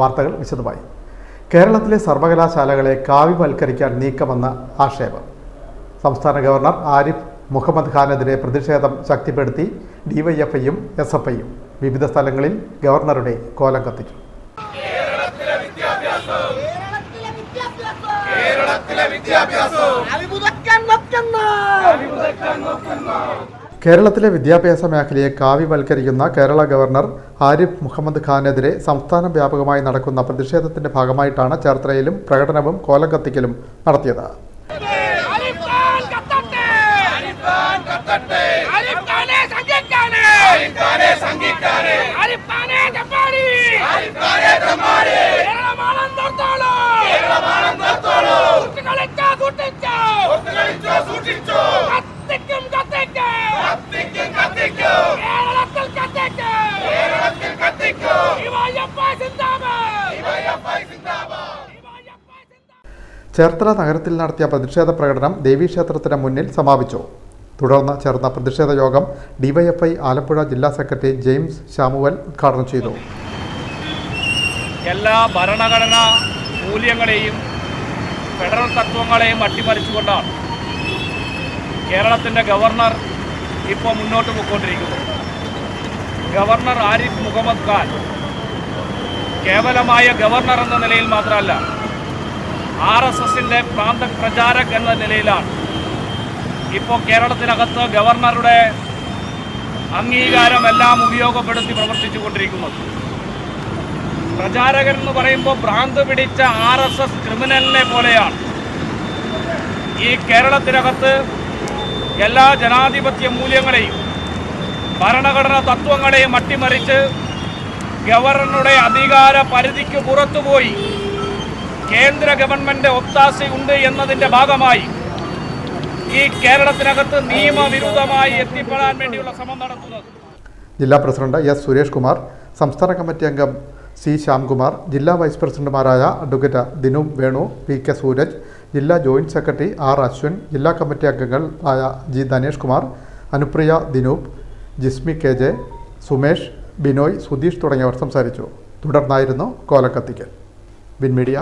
വാർത്തകൾ വിശദമായി. കേരളത്തിലെ സർവകലാശാലകളെ കാവ്യവൽക്കരിക്കാൻ നീക്കമെന്ന ആക്ഷേപം. സംസ്ഥാന ഗവർണർ ആരിഫ് മുഹമ്മദ് ഖാനെതിരെ പ്രതിഷേധം ശക്തിപ്പെടുത്തി ഡിവൈഎഫ്ഐയും എസ് എഫ് ഐയും വിവിധ സ്ഥലങ്ങളിൽ ഗവർണറുടെ കോലം കത്തിച്ചു. കേരളത്തിലെ വിദ്യാഭ്യാസം. കേരളത്തിലെ വിദ്യാഭ്യാസ മേഖലയെ കാവ്യവൽക്കരിക്കുന്ന കേരള ഗവർണർ ആരിഫ് മുഹമ്മദ് ഖാനെതിരെ സംസ്ഥാന വ്യാപകമായി നടക്കുന്ന പ്രതിഷേധത്തിന്റെ ഭാഗമായിട്ടാണ് ചേർത്തലയിലും പ്രകടനവും കോലം കത്തിക്കലും നടത്തിയത്. ചേർത്തല നഗരത്തിൽ നടത്തിയ പ്രതിഷേധ പ്രകടനം ദേവീക്ഷേത്രത്തിന് മുന്നിൽ സമാപിച്ചു. തുടർന്ന് ചേർന്ന പ്രതിഷേധ യോഗം ഡിവൈഎഫ്ഐ ആലപ്പുഴ ജില്ലാ സെക്രട്ടറി ജെയിംസ് ശാമുവൽ ഉദ്ഘാടനം ചെയ്തു. എല്ലാ ഭരണഘടനാ മൂല്യങ്ങളെയും ഫെഡറൽ തത്വങ്ങളെയും അട്ടിമറിച്ചുകൊണ്ടാണ് കേരളത്തിന്റെ ഗവർണർ ഇപ്പോൾ മുന്നോട്ട് പോയിക്കൊണ്ടിരിക്കുന്നത്. ഗവർണർ ആരിഫ് മുഹമ്മദ് ഖാൻ കേവലമായ ഗവർണർ എന്ന നിലയിൽ മാത്രമല്ല ആർ എസ് എസിന്റെ പ്രാന്ത പ്രചാരക് എന്ന നിലയിലാണ്. ഇപ്പോൾ കേരളത്തിനകത്ത് ഗവർണറുടെ അംഗീകാരമെല്ലാം ഉപയോഗപ്പെടുത്തി പ്രവർത്തിച്ചു കൊണ്ടിരിക്കുന്നത് പ്രചാരകൻ എന്ന് പറയുമ്പോൾ ഭ്രാന്ത് പിടിച്ച ആർ എസ് എസ് ക്രിമിനലിനെ പോലെയാണ്. ഈ കേരളത്തിനകത്ത് എല്ലാ ജനാധിപത്യ മൂല്യങ്ങളെയും ഭരണഘടനാ തത്വങ്ങളെയും അട്ടിമറിച്ച് ഗവർണറുടെ അധികാര പരിധിക്ക് പുറത്തുപോയി. കേന്ദ്ര ഗവൺമെന്റ് ഒത്താശയുണ്ട് എന്നതിന്റെ ഭാഗമായി ഈ കേരളത്തിനകത്ത് നിയമവിരുദ്ധമായി എത്തിപ്പെടാൻ വേണ്ടിയുള്ള ശ്രമം നടത്തുന്നത്. ജില്ലാ പ്രസിഡന്റ് എസ് സുരേഷ് കുമാർ സംസ്ഥാന കമ്മിറ്റി അംഗം സി ശ്യാംകുമാർ ജില്ലാ വൈസ് പ്രസിഡന്റുമാരായ advocate Dinu Venu P K Sooraj ജില്ലാ ജോയിന്റ് സെക്രട്ടറി ആർ അശ്വിൻ ജില്ലാ കമ്മിറ്റി അംഗങ്ങൾ ആയ G Dhanesh Kumar Anupriya Dinoop Jismi K J Sumesh Binoy Sudheesh തുടങ്ങിയവർ സംസാരിച്ചു. തുടർന്നായിരുന്നു കോലക്കത്തിക്കൽ ബിൻ മീഡിയ